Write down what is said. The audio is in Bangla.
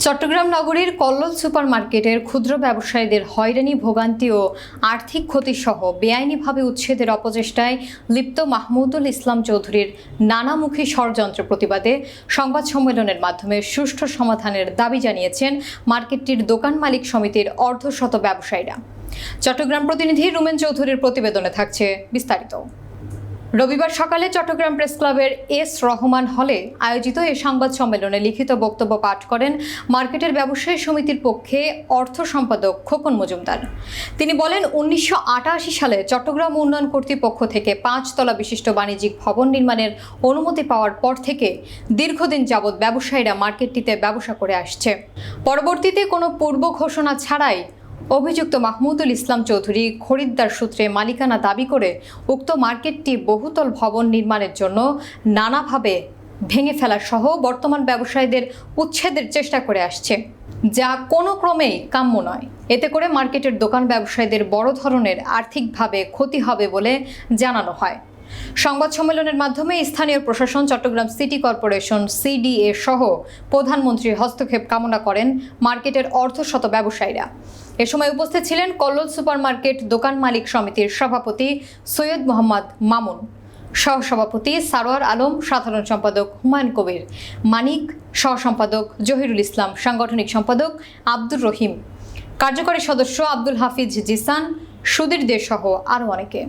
চট্টগ্রাম নগরীর কল্লোল সুপার মার্কেটের ক্ষুদ্র ব্যবসায়ীদের হয়রানি, ভোগান্তি ও আর্থিক ক্ষতিসহ বেআইনিভাবে উচ্ছেদের অপচেষ্টায় লিপ্ত মাহমুদুল ইসলাম চৌধুরীর নানামুখী ষড়যন্ত্র প্রতিবাদে সংবাদ সম্মেলনের মাধ্যমে সুষ্ঠু সমাধানের দাবি জানিয়েছেন মার্কেটটির দোকান মালিক সমিতির অর্ধশত ব্যবসায়ীরা। চট্টগ্রাম প্রতিনিধি রুমেন চৌধুরীর প্রতিবেদনে থাকছে বিস্তারিত। রবিবার সকালে চট্টগ্রাম প্রেস ক্লাবের এস রহমান হলে আয়োজিত এই সংবাদ সম্মেলনে লিখিত বক্তব্য পাঠ করেন মার্কেটের ব্যবসায়ী সমিতির পক্ষে অর্থ সম্পাদক খোকন মজুমদার। তিনি বলেন, উনিশশো আটাশি সালে চট্টগ্রাম উন্নয়ন কর্তৃপক্ষ থেকে পাঁচতলা বিশিষ্ট বাণিজ্যিক ভবন নির্মাণের অনুমতি পাওয়ার পর থেকে দীর্ঘদিন যাবৎ ব্যবসায়ীরা মার্কেটটিতে ব্যবসা করে আসছে। পরবর্তীতে কোনো পূর্ব ঘোষণা ছাড়াই অভিযুক্ত মাহমুদুল ইসলাম চৌধুরী খরিদ্দার সূত্রে মালিকানা দাবি করে উক্ত মার্কেটটি বহুতল ভবন নির্মাণের জন্য নানাভাবে ভেঙে ফেলা সহ বর্তমান ব্যবসায়ীদের উচ্ছেদের চেষ্টা করে আসছে। যা কোনো ক্রমেই কাম্য নয়। এতে করে মার্কেটের দোকান ব্যবসায়ীদের বড় ধরনের আর্থিকভাবে ক্ষতি হবে বলে জানানো হয়। সংবাদ সম্মেলনের মাধ্যমে স্থানীয় প্রশাসন, চট্টগ্রাম সিটি কর্পোরেশন, সিডিএ সহ প্রধানমন্ত্রীর হস্তক্ষেপ কামনা করেন মার্কেটের অর্ধশত ব্যবসায়ীরা। এ সময় উপস্থিত ছিলেন কল্লোল সুপারমার্কেট দোকান মালিক সমিতির সভাপতি সৈয়দ মোহাম্মদ মামুন। সহসভাপতি সারোয়ার আলম, সাধারণ সম্পাদক হুমায়ুন কবির, মানিক সহ সম্পাদক জহিরুল ইসলাম, সাংগঠনিক সম্পাদক আব্দুর রহিম। কার্যকরী সদস্য আব্দুল হাফিজ জিসান, সুধীর দে সহ আরও অনেকে।